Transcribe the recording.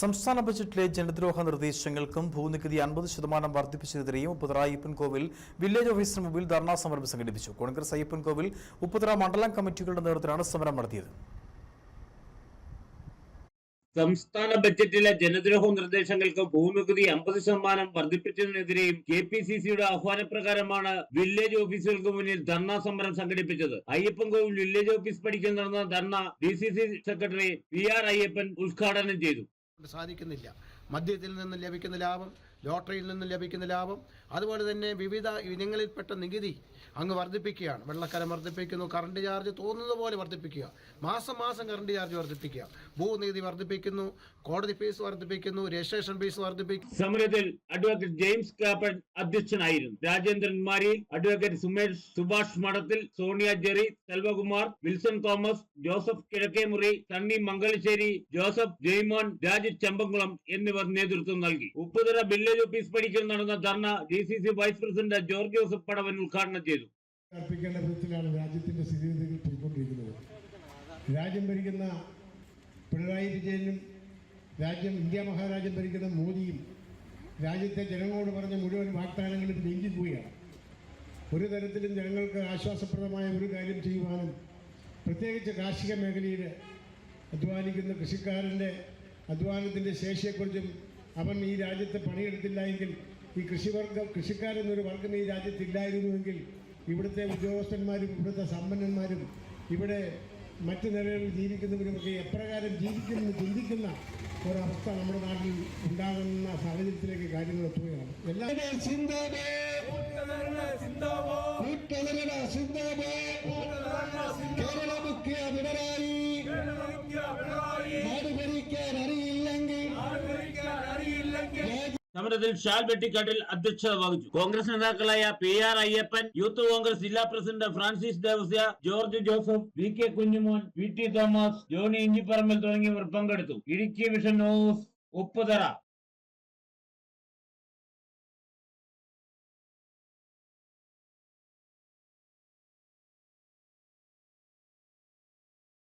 സംസ്ഥാന ബജറ്റിലെ ജനദ്രോഹ നിർദ്ദേശങ്ങൾക്കും ഭൂനികുതി അൻപത് ശതമാനം വർദ്ധിപ്പിച്ചതിനെതിരെയും ഉപ്പുതറ അയ്യപ്പൻകോവിൽ വില്ലേജ് ഓഫീസിന് മുമ്പിൽ ധർണാ സമരം സംഘടിപ്പിച്ചു. കോൺഗ്രസ് അയ്യപ്പൻകോവിൽ ഉപ്പുതറ മണ്ഡലം കമ്മിറ്റികളുടെ നേതൃത്വത്തിലാണ് സമരം നടത്തിയത്. സംസ്ഥാന ബജറ്റിലെ ജനദ്രോഹ നിർദ്ദേശങ്ങൾക്ക് ഭൂനികുതി അമ്പത് ശതമാനം വർദ്ധിപ്പിച്ചതിനെതിരെയും കെ പി സി സിയുടെ ആഹ്വാനപ്രകാരമാണ് വില്ലേജ് ഓഫീസുകൾക്ക് മുന്നിൽ ധർണാ സമരം സംഘടിപ്പിച്ചത്. അയ്യപ്പൻകോവിൽ വില്ലേജ് ഓഫീസ് പഠിക്കാൻ നടന്ന dharna D C C secretary V R Ayyappan ഉദ്ഘാടനം ചെയ്തു. സാധിക്കുന്നില്ല. മദ്യത്തിൽ നിന്ന് ലഭിക്കുന്ന ലാഭം ലോട്ടറിയിൽ നിന്ന് ലഭിക്കുന്ന ലാഭം. അതുപോലെ തന്നെ വിവിധ ഇനങ്ങളിൽപ്പെട്ട നികുതി അങ്ങ് വർദ്ധിപ്പിക്കുകയാണ്. വെള്ളക്കരം വർദ്ധിപ്പിക്കുന്നു കറണ്ട് ചാർജ് തോന്നുന്നത് പോലെ വർദ്ധിപ്പിക്കുക. മാസം മാസം കറണ്ട് ചാർജ് വർദ്ധിപ്പിക്കുക. ഭൂനികുതി വർദ്ധിപ്പിക്കുന്നു കോടതി ഫീസ് വർദ്ധിപ്പിക്കുന്നു രജിസ്ട്രേഷൻ ഫീസ് വർദ്ധിപ്പിക്കുന്നു. സമരത്തിൽ അഡ്വക്കേറ്റ് ജെയിംസ് കാപ്പൻ അധ്യക്ഷനായിരുന്നു. Rajendran Mari advocate Sumesh Subhash Madathil Sonia Jerry Selvakumar Wilson Thomas Joseph Kizhakkemuri Sunny Mangalassery Joseph Jaimon Raju Chembankulam എന്നിവർ നേതൃത്വം നൽകി. ഉപ്പുതറ വില്ലേജ് ഓഫീസ് പഠിക്കൽ നടന്ന dharna D C C vice president George Joseph Padavan ഉദ്ഘാടനം ചെയ്തു. രാജ്യത്തിന്റെ സ്ഥിതിഗതികൾ പോയിക്കൊണ്ടിരിക്കുന്നത്. രാജ്യം ഭരിക്കുന്ന പിണറായി വിജയനും രാജ്യം ഇന്ത്യ മഹാരാജ്യം ഭരിക്കുന്ന മോദിയും രാജ്യത്തെ ജനങ്ങളോട് പറഞ്ഞ മുഴുവൻ വാഗ്ദാനങ്ങളും ലംഘിക്കുകയാണ്. ഒരു തരത്തിലും ജനങ്ങൾക്ക് ആശ്വാസപ്രദമായ ഒരു കാര്യം ചെയ്യുവാനും പ്രത്യേകിച്ച് കാർഷിക മേഖലയിൽ അധ്വാനിക്കുന്ന കൃഷിക്കാരന്റെ അധ്വാനത്തിന്റെ ശേഷിയെക്കുറിച്ചും അവൻ ഈ രാജ്യത്ത് പണിയെടുത്തില്ല എങ്കിൽ ഈ കൃഷിവർഗം കൃഷിക്കാരെന്നൊരു വർഗം ഈ രാജ്യത്തില്ലായിരുന്നുവെങ്കിൽ ഇവിടുത്തെ ഉദ്യോഗസ്ഥന്മാരും ഇവിടുത്തെ സമ്പന്നന്മാരും ഇവിടെ മറ്റു നിലകളിൽ ജീവിക്കുന്നവരുമൊക്കെ എപ്രകാരം ജീവിക്കുമെന്ന് ചിന്തിക്കുന്ന ഒരവസ്ഥ നമ്മുടെ നാട്ടിൽ ഉണ്ടാകുന്ന സാഹചര്യത്തിലേക്ക് കാര്യങ്ങൾ എത്തുകയാണ്. എല്ലാവരും കേരള മുഖ്യ സമരത്തിൽ ഷാൽ വെട്ടിക്കാട്ടിൽ അധ്യക്ഷത വഹിച്ചു. കോൺഗ്രസ് നേതാക്കളായ P R Ayyappan youth Congress ജില്ലാ president Francis Devasia George Joseph V K Kunjumon V T Thomas Johnny Inchiparambil തുടങ്ങിയവർ പങ്കെടുത്തു. Idukki vision news Upputhara.